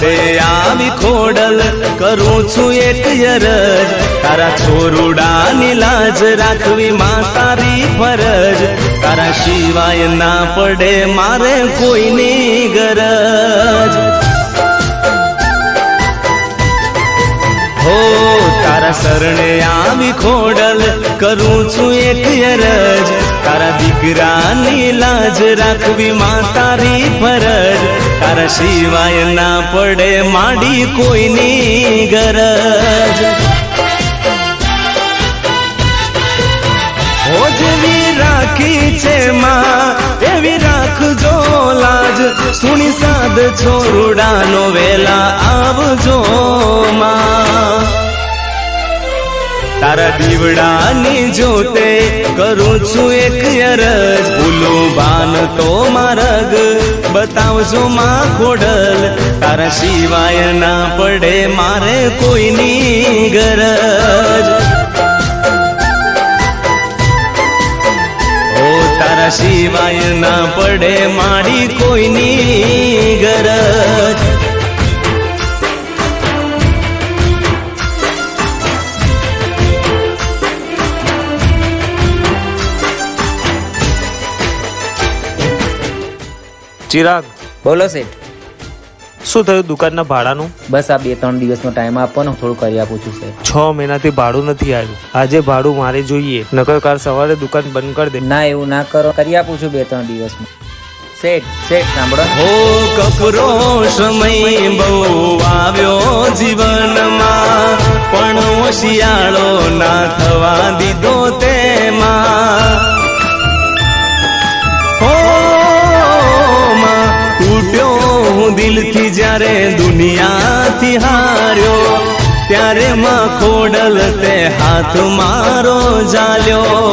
મઢે આવી ખોડલ કરું છું એક યરજ. તારા છોરુડાની લાજ રાખવી માં તારી ફરજ. તારા સિવાય ના પડે મારે કોઈની ગરજ. હો, તારા શરણે આવી ખોડલ કરું છું એક યરજ. દીકરાની લાજ રાખવી માં તારી ફરજ. તારા સિવાય ના પડે માડી કોઈની ગરજ. જેવી રાખી છે માં, એવી રાખજો લાજ. સુણી સાદ છોરુડાનો વેલા આવજો માં. તારા દીવડાની જોતે કરું છું એક અરજ. ભૂલો બાન તો મારગ બતાવજો માં ખોડલ. તારા સિવાય ના પડે મારે કોઈની ગરજ. ઓ તારા સિવાય ના પડે મારી કોઈની ગરજ. ચિરાગ બોલો શેઠ. શું થયું દુકાનના ભાડાનું? બસ આ બે ત્રણ દિવસનો ટાઈમ આપવાનો થોડું કરી આપું છું સાહેબ છ મહિનાથી ભાડું નથી આવ્યું. આજે ભાડું મારે જોઈએ. નકર કાલ સવારે દુકાન બંધ કરી દે. ના એવું ના કરો કરી આપું છું બે ત્રણ દિવસમાં. શેઠ શેઠ સાંભળો. હો કપરો સમય બહુ આવ્યો જીવનમાં. પણ શિયાળો ના થવા દીધો તેમાં. દિલથી જ્યારે દુનિયાથી હાર્યો, ત્યારે માં ખોડલ તે હાથ મારો જાલ્યો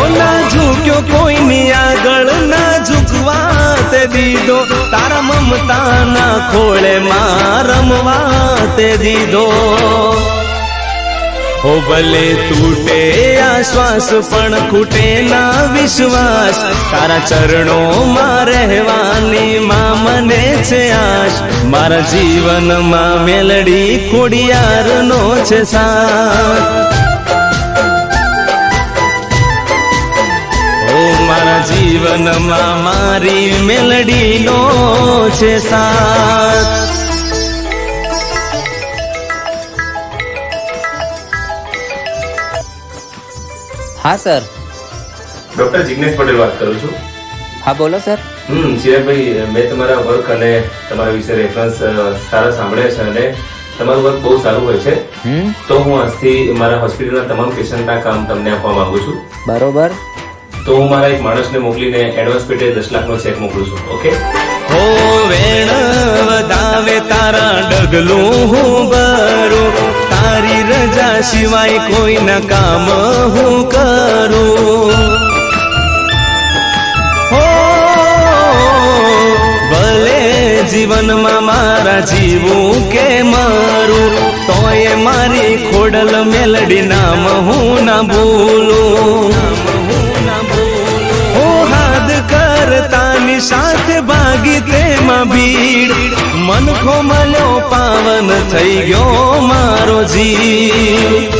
ઓ ના ઝૂક્યો, કોઈની આગળ ના ઝૂકવા તે દીધો, તારા મમતાના ખોળે માં રમવા તે દીધો. હો ભલે તૂટે આ શ્વાસ પણ ખૂટે ના વિશ્વાસ. તારા ચરણોમાં રહેવાની માં મને છે આશ. મારા જીવનમાં મેલડી ખોડિયારનો છે સાથ. મારા જીવનમાં મારી મેલડીનો છે સાથ. હા સર ડોક્ટર જિગ્નેશ પટેલ વાત કરું છું. હા બોલો સર હમ ચિરાગભાઈ મેં તમારા વર્ક અને તમારા વિશે રેફરન્સ સારા સાંભળ્યા છે અને તમારું વર્ક બહુ સારું હોય છે. તો હું આજથી મારા હોસ્પિટલના તમામ પેશન્ટના કામ તમને આપવા માંગુ છું. બરોબર. તો હું મારા એક માણસને મોકલીને એડવાન્સ પેટે દસ લાખનો ચેક મોકલું છું ઓકે? હો વેણ વધાવે તારા ડગલું હું ભરું. તારી સિવાય કોઈના કામ હું કરું. હો, ભલે જીવનમાં મારા જીવું કે મારું, તોય મારી ખોડલ મેલડી નામ હું ના ભૂલું. હું હાદ કરતાની સાથે ભાગી તેમાં ભીડ. મન ખોમલ્યો પાવન થઈ ગયો મારો જીવ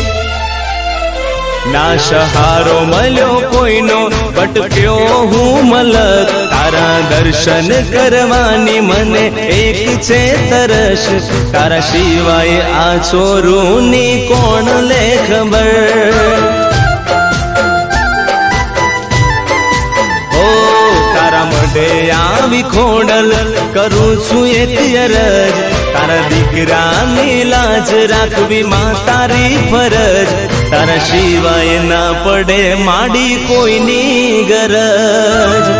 ના સહારો મળ્યો કોઈનો ભટક્યો હું મલક. તારા દર્શન કરવાની મને એક છે તરસ. તારા સિવાય આ ચોરુની કોણ લે ખબર મઢે આવી ખોડલ કરું છું એક અરજ તારા દીકરાની લાજ રાખવી માં તારી ફરજ. તારા સિવાય ના પડે માડી કોઈની ગરજ.